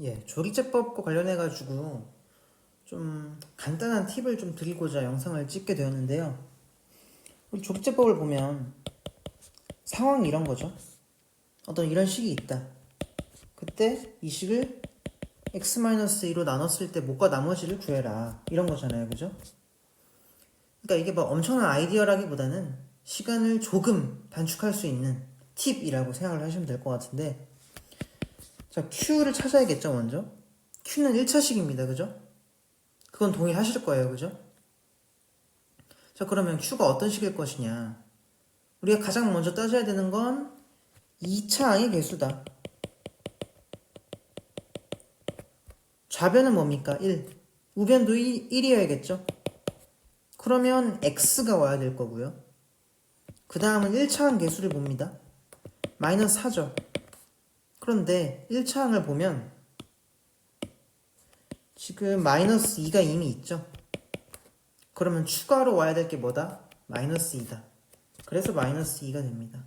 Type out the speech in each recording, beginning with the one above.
예, 조리제법과 관련해 가지고 좀 간단한 팁을 좀 드리고자 영상을 찍게 되었는데요. 우리 조리제법을 보면 상황이 이런 거죠. 어떤 이런 식이 있다. 그때 이 식을 x-2로 나눴을 때 목과 나머지를 구해라. 이런 거잖아요. 그죠? 그러니까 이게 뭐 엄청난 아이디어라기보다는 시간을 조금 단축할 수 있는 팁이라고 생각을 하시면 될 것 같은데 자, Q를 찾아야겠죠, 먼저. Q는 1차식입니다. 그죠? 그건 동의하실 거예요. 그죠? 자, 그러면 Q가 어떤 식일 것이냐. 우리가 가장 먼저 따져야 되는 건 2차 항의 개수다. 좌변은 뭡니까? 1. 우변도 1, 1이어야겠죠? 그러면 X가 와야 될 거고요. 그 다음은 1차항 개수를 봅니다. 마이너스 4죠. 그런데 1차항을 보면 지금 마이너스 2가 이미 있죠. 그러면 추가로 와야 될 게 뭐다? 마이너스 2다. 그래서 마이너스 2가 됩니다.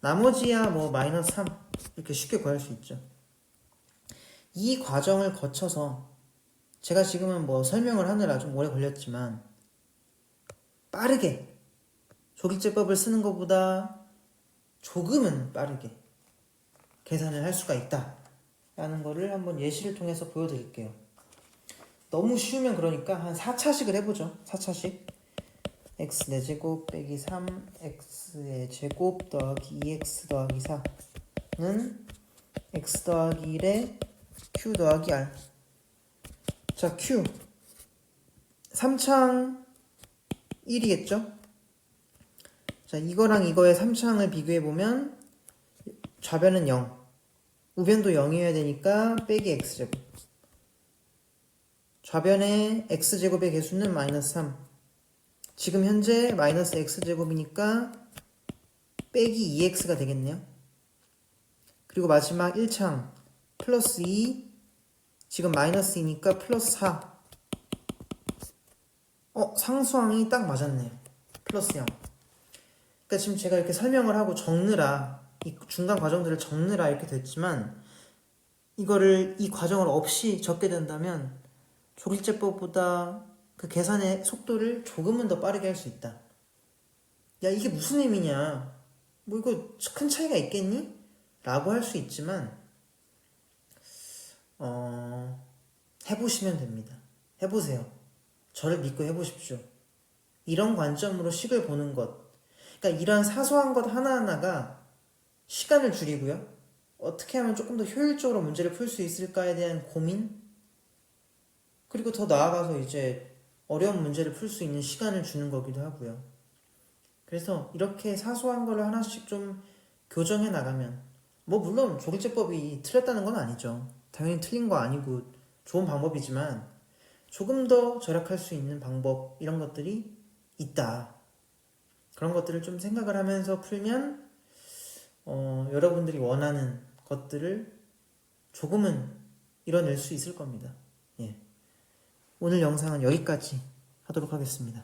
나머지야 뭐 마이너스 3 이렇게 쉽게 구할 수 있죠. 이 과정을 거쳐서 제가 지금은 뭐 설명을 하느라 좀 오래 걸렸지만 빠르게 조기제법을 쓰는 것보다 조금은 빠르게 계산을 할 수가 있다. 라는 거를 한번 예시를 통해서 보여드릴게요. 너무 쉬우면 그러니까 한 4차식을 해보죠. 4차식. x 4제곱 빼기 3 x의 제곱 더하기 2x 더하기 4는 x 더하기 1에 q 더하기 r. 자, q. 3창 1이겠죠? 자, 이거랑 이거의 3창을 비교해보면 좌변은 0. 우변도 0이어야 되니까 빼기 x제곱. 좌변의 x제곱의 개수는 마이너스 3. 지금 현재 마이너스 x제곱이니까 빼기 2x가 되겠네요. 그리고 마지막 1창 플러스 2 지금 마이너스 2니까 플러스 4. 어, 상수항이 딱 맞았네요. 플러스 0. 그러니까 지금 제가 이렇게 설명을 하고 적느라 이 중간 과정들을 적느라 이렇게 됐지만 이거를 이 과정을 없이 적게 된다면 조리제법보다 그 계산의 속도를 조금은 더 빠르게 할 수 있다. 야 이게 무슨 의미냐? 뭐 이거 큰 차이가 있겠니? 라고 할 수 있지만 어 해보시면 됩니다. 해보세요. 저를 믿고 해보십시오. 이런 관점으로 식을 보는 것. 그러니까 이러한 사소한 것 하나하나가 시간을 줄이고요. 어떻게 하면 조금 더 효율적으로 문제를 풀 수 있을까에 대한 고민? 그리고 더 나아가서 이제 어려운 문제를 풀 수 있는 시간을 주는 거기도 하고요. 그래서 이렇게 사소한 거를 하나씩 좀 교정해 나가면, 뭐 물론 조리제법이 틀렸다는 건 아니죠. 당연히 틀린 거 아니고 좋은 방법이지만 조금 더 절약할 수 있는 방법, 이런 것들이 있다. 그런 것들을 좀 생각을 하면서 풀면 어, 여러분들이 원하는 것들을 조금은 이뤄낼 수 있을 겁니다. 예. 오늘 영상은 여기까지 하도록 하겠습니다.